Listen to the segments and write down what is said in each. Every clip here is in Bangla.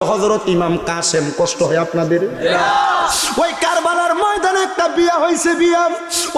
হজরত ইমাম কাসেম, কষ্ট হয় আপনাদের? ওই কারবালার ময়দানে একটা বিয়া হয়েছে বিয়া।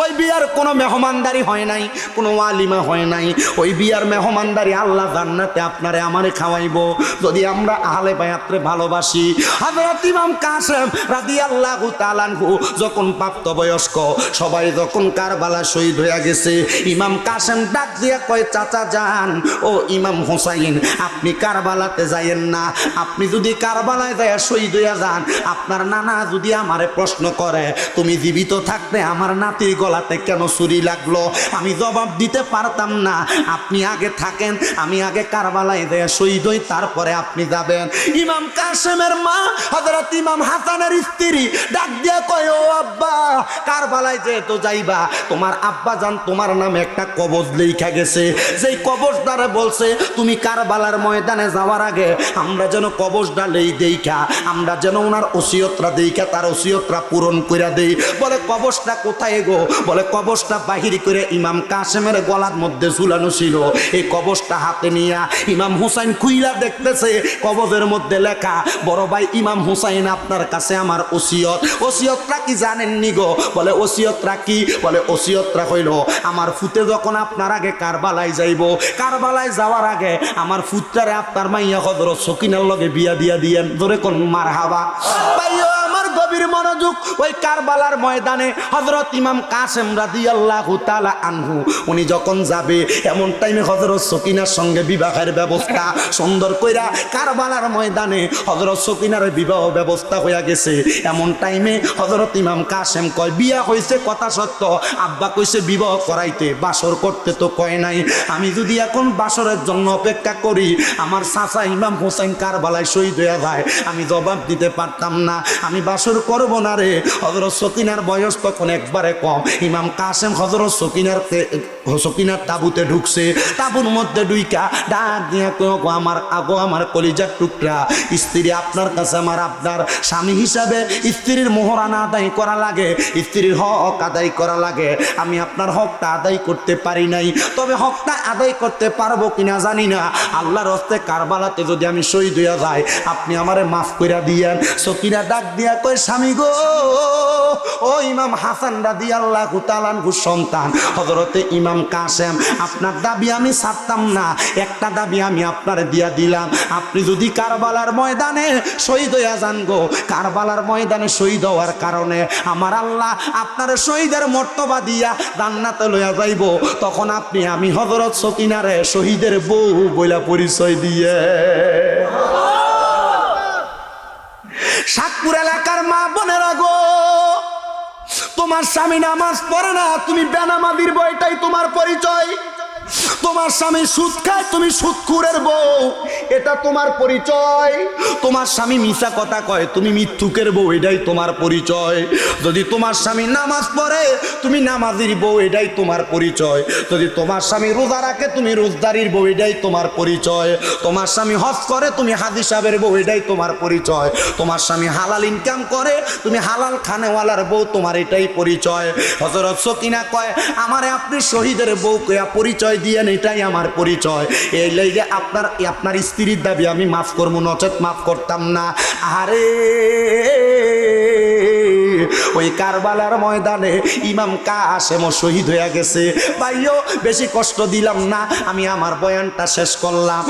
ওই বিয়ার কোনো মেহমানদারি হয় নাই, কোনো আলিমা হয় নাই। ওই বিয়ার মেহমানদারি আল্লাহ জান্নাতে আপনারে আমারে খাওয়াইবো। যদি আমরা আহলে বায়াত্রে ভালোবাসি, হযরত ইমাম কাসেম রাদিয়াল্লাহু তাআলাহু যখন প্রাপ্তবয়স্ক, সবাই যখন কারবালা শহীদ হয়ে গেছে, ইমাম কাসেম ডাক দিয়া কয়, চাচা যান, ও ইমাম হোসাইন, আপনি কারবালাতে যাইয়েন না। আপনি যদি কারবালায় যায় শহীদ হইয়া যান, আপনার নানা যদি আমারে প্রশ্ন করে, তুমি জীবিত থাকতে আমার নাতির গলাতে কেন ছুরি লাগল? আমি জবাব দিতে পারতাম না। আপনি আগে থাকেন, আমি আগে কারবালায় যায় শহীদ হই, তারপরে আপনি যাবেন। ইমাম কাসেমের মা, হযরত ইমাম হাসানের স্ত্রী, ডাক দিয়া কয়, ও আব্বা, কারবালায় যেহেতু যাইবা, তোমার আব্বা জান তোমার নামে একটা কবজ লেখা গেছে। যেই কবজদারে বলছে, তুমি কারবালার ময়দানে যাওয়ার আগে আমরা যেন কবজটা লেই দেইখা, আমরা যেন ওনার ওসিয়তরা দেইখা, তার ওসিয়তরা পূরণ করে দেই। বলে কবজটা কোথায় গো? বলে কবজটা বাহির করে ইমাম কাসেমের গলার মধ্যে ঝুলানো ছিল। এই কবজটা হাতে নিয়া ইমাম হুসাইন খুইলা দেখতেছে কবজের মধ্যে লেখা, বড় ভাই, ইমাম হুসাইন আপনার কাছে আমার ওসিয়ত। ওসিয়তটা কি জানেননি গো? বলে ওসিয়তটা কি? বলে ওসিয়তটা হইল, আমার ফুতে যখন আপনার আগে কারবালায় যাইব, কারবালায় যাওয়ার আগে আমার ফুতটারে আপনার মাইয়া হজরত সকিনার লগে বিয়া দিয়া দিয়েন ধরে কোন মার হাবা গভীর মনোযোগ ওই কারবালার ময়দানে হজরত ইমাম কাসেম রাদিয়াল্লাহু তাআলা আনহু, উনি যখন যাবে, এমন টাইমে হজরত সকিনার সঙ্গে বিবাহের ব্যবস্থা সুন্দর কইরা কারবালার ময়দানে হজরত সকিনার বিবাহ ব্যবস্থা হইয়া গেছে। এমন টাইমে হজরত ইমাম কাসেম কয়, বিয়া হয়েছে কথা সত্য। আব্বা কইছে, বিবাহ করাইতে। বাসর করতে তো কয় নাই। আমি যদি এখন বাসরের জন্য অপেক্ষা করি, আমার চাচা ইমাম হোসেন কারবালায় শহীদ হয়ে যায়। আমি জবাব দিতে পারতাম না। আমি বাসর করব না রে। হজরত সকিনার বয়স তখন একবারে কম। ইমাম কাসেম হজরত সকিনার সকিনার তাবুতে ঢুকছে। তাবুর মধ্যে ডুইকা ডাক দিয়া কেউ আমার আগো, আমার কলিজার টুকরা। স্ত্রী আপনার কাছে আমার আপনার স্বামী হিসাবে স্ত্রীর মোহরানা আদায় করা লাগে। স্ত্রীর হক আদায় করা লাগে। আমি আপনার হকটা আদায় করতে পারি নাই। তবে হকটা আদায় করতে পারব কিনা জানি না। আল্লাহর হস্তে কারবালাতে যদি আমি শহীদ হইয়া যাই, আপনি আমারে মাফ কইরা দিয়েন। সকিরা ডাক দিয়া কই স্বামী গো, ও ইমাম হাসান রাদি আল্লাহ তালানহু সন্তান। হজরতে ইমাম কাসেম, আপনার দাবি আমি ছাড়তাম না, একটা দাবি আমি আপনার দিয়া দিলাম। আপনি যদি কারবালার ময়দানে শহীদ হইয়া যান গো, কারবালার ময়দানে শহীদ হওয়ার কারণে আমার আল্লাহ আপনার শহীদের মর্তবা দিয়া জান্নাতে লইয়া যাইব। তখন আপনি আমি হজরত সকিনারে শহীদের বউ বইলা পরিচয় দিয়ে সাতপুর এলাকার মা বনে গো, তোমার স্বামী নামাজ পড়ে না, তুমি বেনামাদির বইটাই তোমার পরিচয়। তোমার স্বামী সুদ খায়, তুমি সুদখুরের বউ। এটা তোমার পরিচয়। তোমার স্বামী মিশা কথা কয়, তুমি মিথ্যুকের বউ, এটাই তোমার পরিচয়। যদি তোমার স্বামী নামাজ পড়ে, তুমি নামাজির বউ, এটাই তোমার পরিচয়। যদি তোমার স্বামী রোজা রাখে, তুমি রোজদারির বউ, এটাই তোমার পরিচয়। তোমার স্বামী হজ করে, তুমি হাদি সাহেবের বউ, এটাই তোমার পরিচয়। তোমার স্বামী হালাল ইনকাম করে, তুমি হালাল খানেওয়ালার বউ, তোমার এটাই পরিচয়। হজরত সকিনা কয়, আমারে আপনি শহীদের বউ পরিচয় দিয়েন এটাই আমার পরিচয়। এই লাইগে আপনার আপনার স্ত্রীর দাবি আমি মাফ করব নচেত মাফ করতাম না। আরে ওই কারবালার ময়দানে ইমাম মো শহীদ হয়ে গেছে। ভাইও, বেশি কষ্ট দিলাম না, আমি আমার বয়ানটা শেষ করলাম।